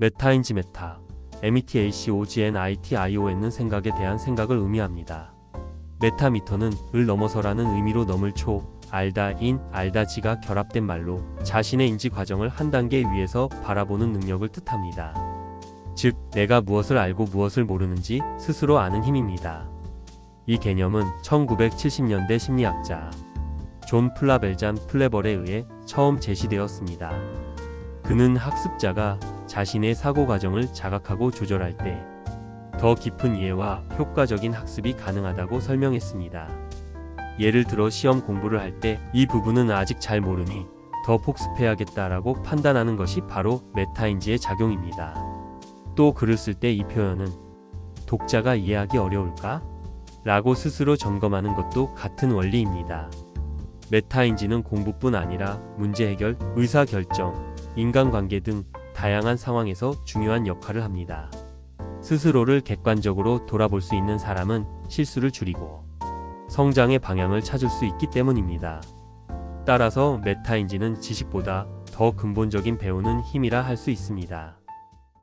메타인지 메타, METACOGNITION은 생각에 대한 생각을 의미합니다. 메타미터는 을 넘어서라는 의미로 넘을 초, 알다 인, 알다 지가 결합된 말로 자신의 인지 과정을 한 단계 위에서 바라보는 능력을 뜻합니다. 즉, 내가 무엇을 알고 무엇을 모르는지 스스로 아는 힘입니다. 이 개념은 1970년대 심리학자 존 플라벨잔 플레벌에 의해 처음 제시되었습니다. 그는 학습자가 자신의 사고 과정을 자각하고 조절할 때 더 깊은 이해와 효과적인 학습이 가능하다고 설명했습니다. 예를 들어 시험 공부를 할 때 이 부분은 아직 잘 모르니 더 복습해야겠다라고 판단하는 것이 바로 메타인지의 작용입니다. 또 글을 쓸 때 이 표현은 독자가 이해하기 어려울까? 라고 스스로 점검하는 것도 같은 원리입니다. 메타인지는 공부뿐 아니라 문제 해결, 의사 결정, 인간관계 등 다양한 상황에서 중요한 역할을 합니다. 스스로를 객관적으로 돌아볼 수 있는 사람은 실수를 줄이고 성장의 방향을 찾을 수 있기 때문입니다. 따라서 메타인지는 지식보다 더 근본적인 배우는 힘이라 할 수 있습니다.